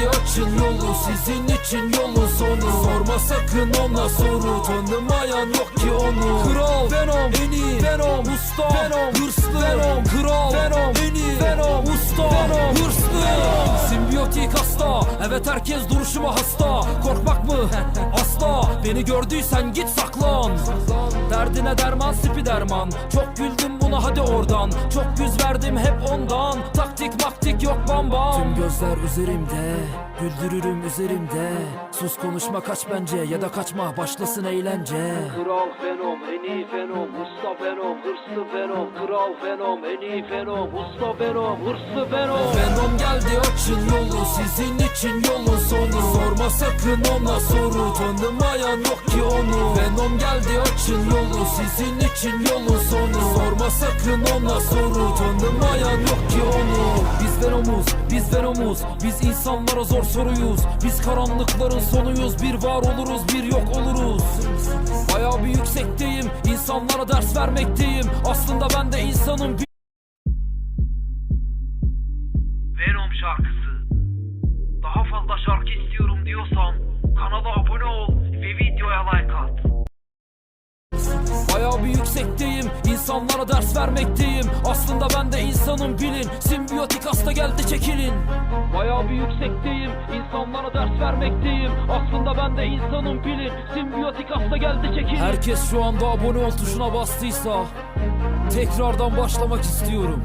geldi açın yolu Sizin için yolun sonu. Sorma sakın ona soru Tanımayan yok ki onu. Kral Venom en iyi Venom Usta Venom Hırslı Venom Kral Venom en iyi Venom Usta Venom Hırslı. Simbiyotik hasta Evet herkes duruşuma hasta. Korkmak mı? Asla. Beni gördüysen git saklan. Derdine derman sipi derman. Çok güldüm buna hadi oradan. Çok yüz verdim hep ondan. Taktik maktik yok bam bam Tüm gözler üzerimde Güldürürüm üzerimde. Sus konuşma kaç bence Ya da kaçma başlasın eğlence. Kral Venom, en iyi Venom, usta Venom, hırslı Venom, Kral Venom, en iyi Venom, usta Venom, hırslı Venom. Venom geldi açın yolu Sizin için yolun sonu. Sorma sakın ona soru Tanımayan yok ki onu. Venom geldi açın yolu Sizin için yolun sonu. Sorma sakın ona soru Tanımayan yok ki onu Venom'uz, biz Venom'uz. Biz insanlara zor soruyuz. Biz karanlıkların sonuyuz. Bir var oluruz, bir yok oluruz. Bayağı bir yüksekteyim. İnsanlara ders vermekteyim. Aslında ben de insanım Bayağı bir yüksekteyim İnsanlara ders vermekteyim. Aslında ben de insanım bilin. Simbiyotik hasta geldi çekilin. Bayağı bir yüksekteyim İnsanlara ders vermekteyim. Aslında ben de insanım bilin. Simbiyotik hasta geldi çekilin. Herkes şu anda abone ol tuşuna bastıysa Tekrardan başlamak istiyorum.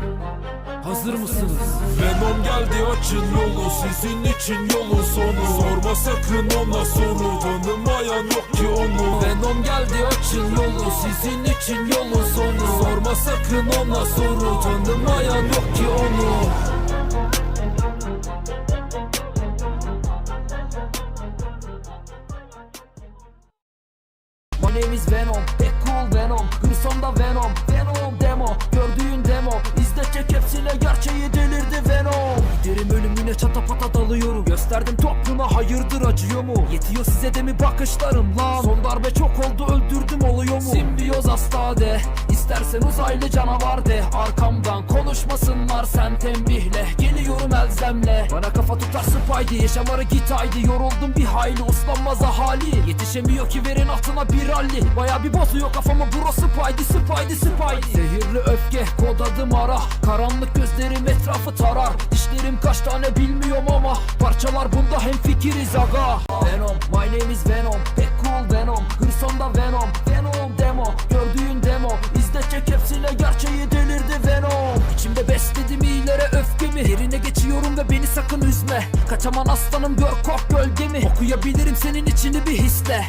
Hazır mısınız? Venom geldi açın yolu Sizin için yolun sonu. Sorma sakın ona soru Tanımayan yok ki onu Sizin için yolun sonu Sorma sakın ona soru. Tanımayan yok ki onu. My name is Venom, Ölümüne çatapata dalıyorum. Gösterdim topluma hayırdır acıyor mu? Yetiyor size de mi bakışlarım lan? Son darbe çok oldu öldürdüm oluyor mu? Simbiyoz hasta de İstersen uzaylı canavar de. Arkamdan konuşmasınlar sen tembihle. Geliyorum elzemle. Bana kafa tutar Spidey Yaşamarı git haydi. Yoruldum bir hayli uslanmaz ahali. Yetişemiyor ki verin altına bir ralli. Baya bir bozuyor kafamı burası Spidey Spidey Spidey. Zehirli öfke kod adım ara. Karanlık gözlerim etrafı tarar Dişlerim kaç tane bilmiyorum ama Parçalar bunda hem fikiriz aga. Venom my name is Venom. Pek cool Venom. Hırsonda Venom. Venom demo. Gördüğün demo. İzletecek hepsine gerçeği delirdi Venom. İçimde besledim iyilere öfkemi. Yerine geçiyorum ve beni sakın üzme. Kaçaman aslanım gör kork gölgemi. Okuyabilirim senin içini bir hisle